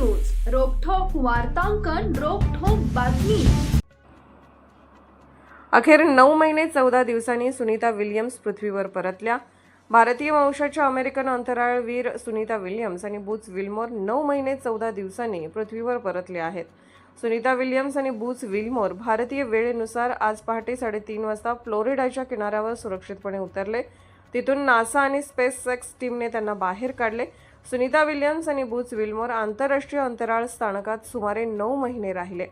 वार्तांकन रोखोक बातमी. अखेर नऊ महिने चौदा दिवसांनी सुनीता विल्यम्स पृथ्वीवर परतल्या. भारतीय वंशाच्या अमेरिकन अंतराळवीर सुनीता विल्यम्स आणि बुच विल्मोर नऊ महिने चौदा दिवसांनी पृथ्वीवर परतले आहेत. सुनीता विल्यम्स आणि बुच विल्मोर भारतीय वेळेनुसार आज पहाटे साडेतीन वाजता फ्लोरिडाच्या किनाऱ्यावर सुरक्षितपणे उतरले. तिथून नासा आणि स्पेस सेक्स टीमने त्यांना बाहेर काढले. सुनीता विल्यम्स आणि बूच विल्मोर आंतरराष्ट्रीय अंतराळ स्थानकात सुमारे नऊ महिने राहिले.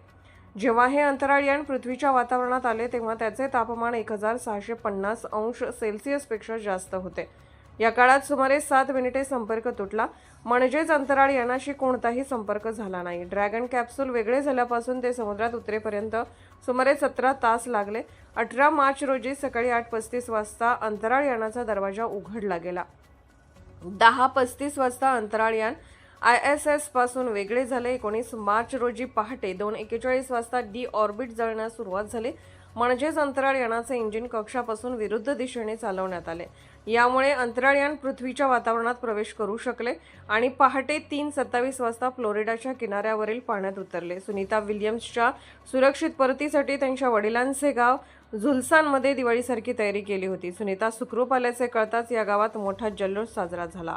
जेव्हा हे अंतराळयान पृथ्वीच्या वातावरणात आले तेव्हा त्याचे तापमान एक हजार सहाशे पन्नास अंश सेल्सिअसपेक्षा जास्त होते. या काळात सुमारे सात मिनिटे संपर्क तुटला. म्हणजेच अंतराळयानाशी कोणताही संपर्क झाला नाही. ड्रॅगन कॅप्सूल वेगळे झाल्यापासून ते समुद्रात उतरेपर्यंत सुमारे सतरा तास लागले. अठरा मार्च रोजी सकाळी आठ पस्तीस वाजता अंतराळयानाचा दरवाजा उघडला गेला. दहा पस्तीस वाजता अंतराळयान आय एस एसपासून वेगळे झाले. एकोणीस मार्च रोजी पहाटे दोन एकेचाळीस वाजता डी ऑर्बिट जळण्यास सुरुवात झाली. म्हणजेच अंतराळयानाचे इंजिन कक्षापासून विरुद्ध दिशेने चालवण्यात आले. यामुळे अंतराळयान पृथ्वीच्या वातावरणात प्रवेश करू शकले आणि पहाटे तीन सत्तावीस वाजता फ्लोरिडाच्या किनाऱ्यावरील पाण्यात उतरले. सुनीता विल्यम्सच्या सुरक्षित परतीसाठी त्यांच्या वडिलांचे गाव झुलसानमध्ये दिवाळीसारखी तयारी केली होती. सुनीता सुखरूप आल्याचे कळताच या गावात मोठा जल्लोष साजरा झाला.